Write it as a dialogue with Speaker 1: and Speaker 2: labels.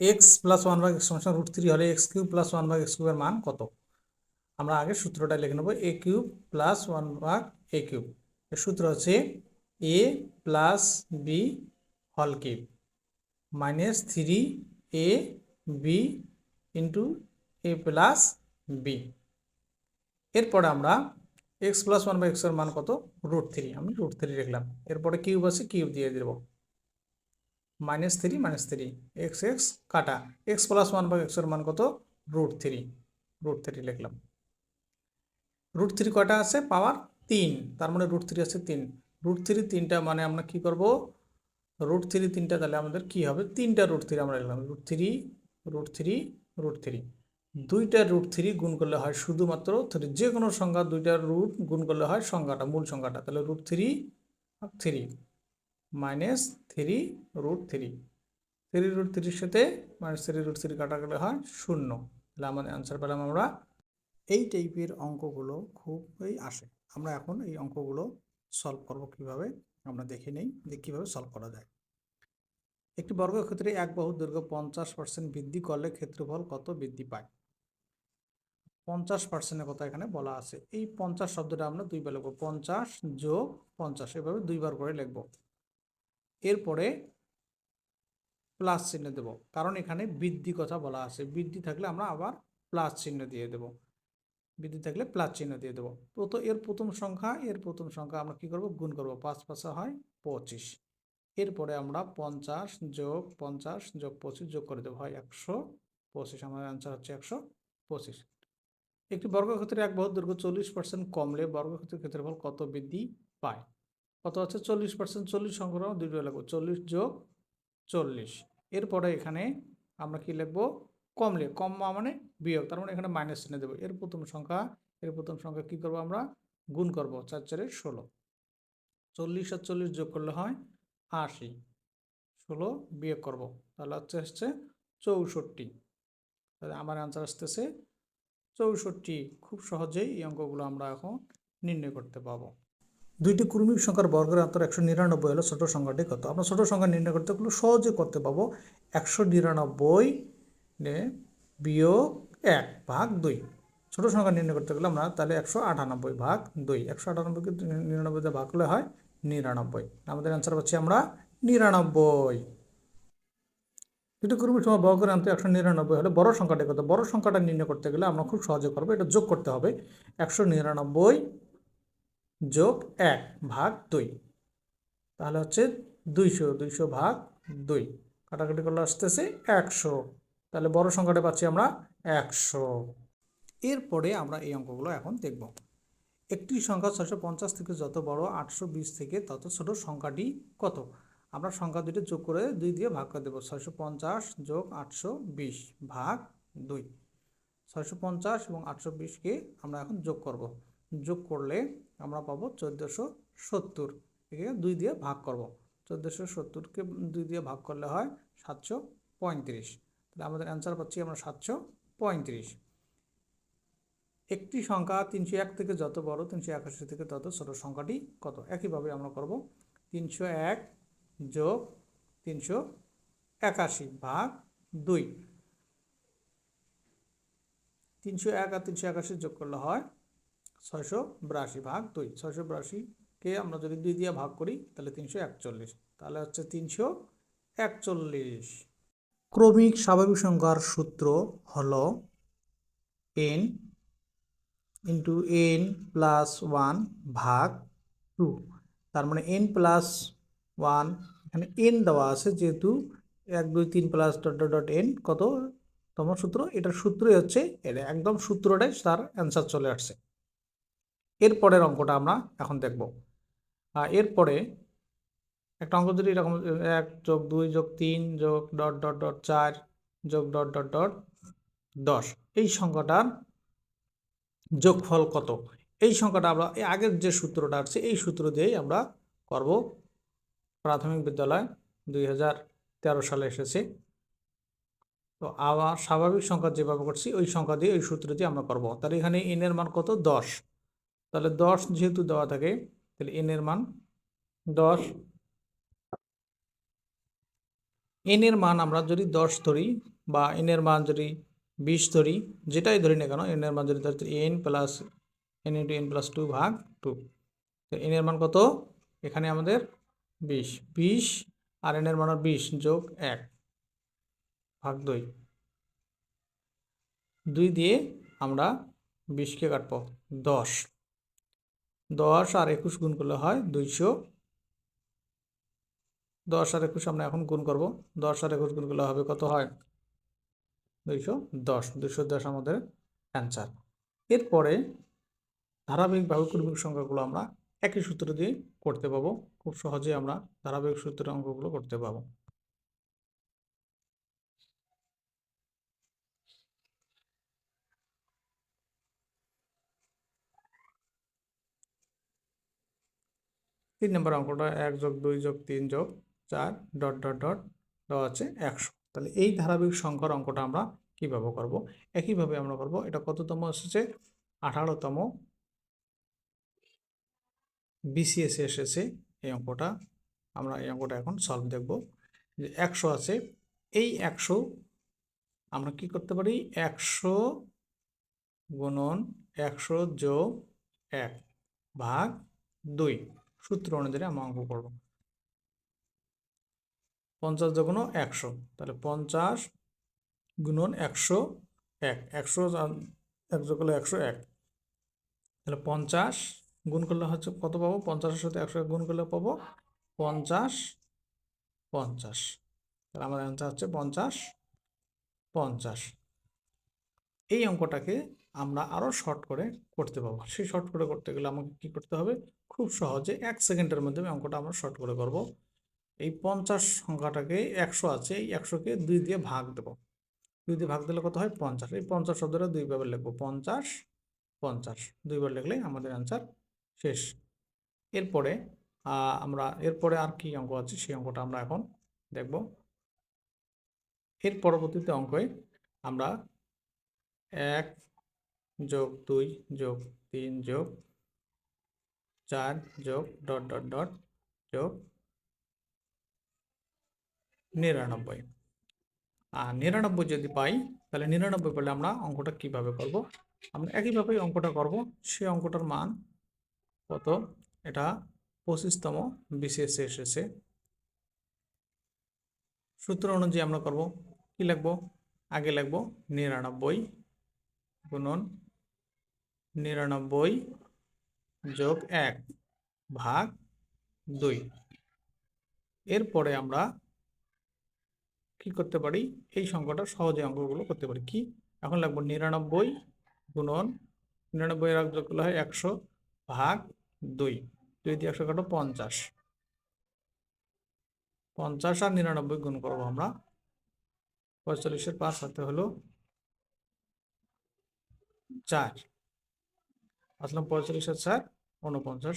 Speaker 1: X plus one ভাগ x সমান root three হলে এক্স কিউব প্লাস ওয়ান ভাগ এক্স কিউবের মান কত? আমরা আগে সূত্রটা লিখে নেব এ কিউব প্লাস ওয়ান ভাগ এ কিউব এর সূত্র হচ্ছে এ প্লাস বি হল cube minus three a b into a plus b এরপরে আমরা এক্স প্লাস ওয়ান বাই এক্সের মান কত? রুট থ্রি আমি রুট থ্রি লিখলাম। এরপরে কিউব আছে কিউব দিয়ে দেবো। Minus three minus three x x কাটা। এক্স প্লাস ওয়ান বাই এক্সের মান কত? রুট থ্রি রুট থ্রি লিখলাম। রুট থ্রি কয়টা আছে? পাওয়ার তিন। তার মানে রুট থ্রি আছে তিন। রুট থ্রি তিনটা মানে আমরা কি করব? রুট থ্রি তিনটা তাহলে আমাদের কি হবে? তিনটা রুট থ্রি আমরা লিখলাম। Root three root three root three দুইটা রুট থ্রি গুণ করলে হয় শুধুমাত্র থ্রি যে কোনো সংখ্যা দুইটা রুট গুণ করলে হয় সংখ্যাটা, মূল সংখ্যাটা। তাহলে root three three minus three root three three root থ্রির সাথে মাইনাস থ্রি রুট থ্রি কাটা হয় শূন্য। তাহলে আমাদের অ্যান্সার পেলাম আমরা। এই টাইপের অঙ্কগুলো খুবই আসে। আমরা এখন এই অঙ্কগুলো সলভ করব কীভাবে? আমরা দেখে নেই যে কীভাবে সলভ করা যায়। একটি বর্গক্ষেত্রে এক বাহু দৈর্ঘ্য পঞ্চাশ পার্সেন্ট বৃদ্ধি করলে ক্ষেত্রফল কত বৃদ্ধি পায়? পঞ্চাশ পার্সেন্টের কথা এখানে বলা আছে। এই পঞ্চাশ শব্দটা আমরা দুইবার লিখব। পঞ্চাশ যোগ পঞ্চাশ। এভাবে দুইবার করে লিখব। এরপরে প্লাস চিহ্ন দেব। কারণ এখানে বৃদ্ধি কথা বলা আছে। বৃদ্ধি থাকলে আমরা আবার প্লাস চিহ্ন দিয়ে দেব। বৃদ্ধি থাকলে প্লাস চিহ্ন দিয়ে দেবো। তো এর প্রথম সংখ্যা, এর প্রথম সংখ্যা আমরা কি করব? গুণ করব। পাঁচ পাঁচা হয় পঁচিশ। এরপরে আমরা পঞ্চাশ যোগ পঞ্চাশ যোগ পঁচিশ যোগ করে দেবো। হয় একশো পঁচিশ। আমার অ্যান্সার হচ্ছে একশো পঁচিশ। একটি বর্গক্ষেত্রে এক বহু দৈর্ঘ্য চল্লিশ পার্সেন্ট কমলে বর্গক্ষেত্রের ক্ষেত্রফল কত বৃদ্ধি পায়? কত হচ্ছে চল্লিশ পার্সেন্ট চল্লিশ সংখ্যা দুইটা লাগবো। চল্লিশ যোগ চল্লিশ। এরপরে এখানে আমরা কি লিখব? কমলে কম মানে বিয়োগ। তার মানে এখানে মাইনাস চিহ্ন দেবো। এর প্রথম সংখ্যা, এর প্রথম সংখ্যা কি করব আমরা? গুণ করব। চার, চারে ষোলো। চল্লিশ আর চল্লিশ যোগ করলে হয় আশি। ষোলো বিয়োগ করব। তাহলে হচ্ছে হচ্ছে চৌষট্টি। তাহলে আমার অ্যান্সার আসতেছে চৌষট্টি। খুব সহজেই এই অঙ্কগুলো আমরা এখন নির্ণয় করতে পাবো দুইটি ক্রমিক সংখ্যার বর্গের অন্তর একশো নিরানব্বই হলো ছোটো সংখ্যাটি কত? আমরা ছোটো সংখ্যা নির্ণয় করতে এগুলো সহজে করতে পাবো। একশো নিরানব্বই বিয়োগ এক ভাগ দুই। ছোটো সংখ্যা নির্ণয় করতে গেলে আমরা তাহলে একশো আটানব্বই ভাগ দুই। একশো আটানব্বইকে নিরানব্বইতে ভাগ করলে হয় নিরানব্বই। আমাদের অ্যান্সার পাচ্ছি আমরা নিরানব্বই। দুটো ক্রমিক সময় বর্গের অন্ত একশো নিরানব্বই হলে বড় সংখ্যাটা কত? বড় সংখ্যাটা নির্ণয় করতে গেলে আমরা খুব সহজে করব। এটা যোগ করতে হবে। একশো নিরানব্বই যোগ এক ভাগ দুই। তাহলে হচ্ছে দুইশো দুইশো ভাগ দুই। কাটাকাটি করলে আসতেছে একশো। তাহলে বড় সংখ্যাটা পাচ্ছি আমরা একশো। এরপরে আমরা এই অঙ্কগুলো এখন দেখব। একটি সংখ্যা ছশো পঞ্চাশ থেকে যত বড় আটশো বিশ থেকে তত ছোট সংখ্যাটি কত? আমরা সংখ্যা দুটি যোগ করে দুই দিয়ে ভাগ করে দেবো। ছয়শো পঞ্চাশ যোগ আটশো বিশ ভাগ দুই। ছয়শো পঞ্চাশ এবং আটশো বিশকে আমরা এখন যোগ করব। যোগ করলে আমরা পাবো চোদ্দোশো সত্তর। একে দুই দিয়ে ভাগ করব। চোদ্দোশো সত্তরকে দুই দিয়ে ভাগ করলে হয় সাতশো পঁয়ত্রিশ। তাহলে আমাদের অ্যান্সার পাচ্ছি আমরা সাতশো পঁয়ত্রিশ। একটি সংখ্যা তিনশো এক থেকে যত বড়, তিনশো একাশি থেকে তত ছোট সংখ্যাটি কত? একইভাবে আমরা করব তিনশো এক যোগ তিনশো একাশি ভাগ দুই। তিনশো এক আর তিনশো একাশি যোগ করলে হয় ছয়শো বিরাশি ভাগ দুই। ছয়শো বিরাশিকে আমরা যদি দুই দিয়ে ভাগ করি, তাহলে তিনশো একচল্লিশ। তাহলে হচ্ছে তিনশো একচল্লিশ। ক্রমিক স্বাভাবিক সংখ্যার সূত্র হল n into n plus one ভাগ টু তার মানে এন প্লাস ওয়ান এখানে এন দেওয়া আছে যেহেতু এক, দুই, তিন প্লাস ডট ডট এন কত তম সূত্র? এটার সূত্রই হচ্ছে এটা একদম সূত্রটাই তার অ্যান্সার চলে আসছে। এরপরের অঙ্কটা আমরা এখন দেখব। এরপরে একটা অঙ্ক যদি এরকম, এক যোগ দুই যোগ তিন যোগ ডট ডট ডট চার যোগ ডট ডট ডট দশ, এই সংখ্যাটার যোগফল কত? এই সংখ্যাটা আমরা আগের যে সূত্রটা আছে, এই সূত্র দিয়েই আমরা করব। প্রাথমিক বিদ্যালয় দুই হাজার তেরো সালে এসেছে। তো আবার স্বাভাবিক সংখ্যা যেভাবে করছি, ওই সংখ্যা দিয়ে, ওই সূত্র দিয়ে আমরা করব। তাহলে এখানে এন এর মান কত? দশ। তাহলে দশ যেহেতু দেওয়া থাকে, তাহলে এন এর মান দশ। এন এর মান আমরা যদি দশ ধরি বা এন এর মান যদি বিশ ধরি, যেটাই ধরি না কেন এন এর মান যদি ধরি n plus n into n plus two ভাগ টু এন এর মান কত? এখানে আমাদের বিশ। বিশ আর এন এর মান বিশ যোগ এক ভাগ দুই। দুই দিয়ে আমরা বিশকে কাটবো, দশ। দশ আর একুশ গুণ করলে হয় দুইশো। দশ আর একুশ আমরা এখন গুণ করব। দশ আর একুশ গুণ করলে হবে কত হয়? দুইশো দশ। দুইশো দশ আমাদের অ্যান্সার। এরপরে ধারাবাহিক বাহুকর্মিক সংখ্যাগুলো আমরা একই সূত্র দিয়ে করতে পাবো। খুব সহজে আমরা ধারাবাহিক সূত্রের অঙ্কগুলো করতে পাবো। তিন নম্বর অঙ্কটা এক যোগ দুই যোগ তিন যোগ চার ডট ডট ডট দেওয়া আছে একশো। তাহলে এই ধারাবাহিক সংখ্যার অঙ্কটা আমরা কীভাবে করব? একইভাবে আমরা করব, এটা কততম এসেছে? আঠারোতম। বিসিএস এসেছে এই অঙ্কটা। আমরা এই অঙ্কটা এখন সলভ দেখব। যে একশো আছে, এই একশো আমরা কি করতে পারি? একশো গুণন একশো যোগ এক ভাগ দুই। সূত্র অনুযায়ী আমরা অঙ্ক করব। পঞ্চাশ যখন একশো, তাহলে পঞ্চাশ গুণন একশো এক একশো এক যোগ করলে একশো এক। তাহলে পঞ্চাশ গুণ করলে হচ্ছে কত পাবো? পঞ্চাশের সাথে একশো এক গুণ করলে পাবো পঞ্চাশ পঞ্চাশ। তাহলে আমার অ্যান্সার হচ্ছে পঞ্চাশ পঞ্চাশ। এই অঙ্কটাকে আমরা আরও শর্ট করে করতে পারব। সেই শর্ট করে করতে গেলে আমাকে কী করতে হবে? খুব সহজে এক সেকেন্ডের মধ্যে অঙ্কটা আমরা শর্ট করে করব। এই পঞ্চাশ সংখ্যাটাকে একশো আছে, এই একশোকে দুই দিয়ে ভাগ দেবো। দুই দিয়ে ভাগ দিলে কত হয়? পঞ্চাশ। এই পঞ্চাশ শব্দটা দুইভাবে লিখব। পঞ্চাশ পঞ্চাশ। দুইবার লিখলে আমাদের অ্যান্সার শেষ। এরপরে আমরা, এরপরে আর কি অঙ্ক আছে? সেই অঙ্কটা আমরা এখন দেখব। এর পরবর্তীতে অঙ্কে আমরা এক যোগ দুই যোগ তিন যোগ চার যোগ ডট ডট ডট যোগ নিরানব্বই। আর নিরানব্বই যদি পাই, তাহলে নিরানব্বই পেলে আমরা অঙ্কটা কীভাবে করব? আমরা একইভাবে অঙ্কটা করব। সে অঙ্কটার মান কত? এটা পঁচিশতম বিসিএসে এসেছে। সূত্র অনুযায়ী আমরা করব, কি লাগবো আগে লিখব নিরানব্বই। গুণন নিরানব্বই যোগ এক ভাগ দুই। এরপরে আমরা কি করতে পারি? এই সংখ্যাটা সহজে অঙ্কগুলো করতে পারি। কি? এখন লাগবো নিরানব্বই গুণন, নিরানব্বই এর যোগ হয় একশো ভাগ দুই। দুই দিয়ে একশো কাটো পঞ্চাশ। পঞ্চাশ আর নিরানব্বই গুণ করব আমরা। পঁয়তাল্লিশের পাঁচ হাতে হলো চার। আসলাম পঁয়তাল্লিশ আর চার উনপঞ্চাশ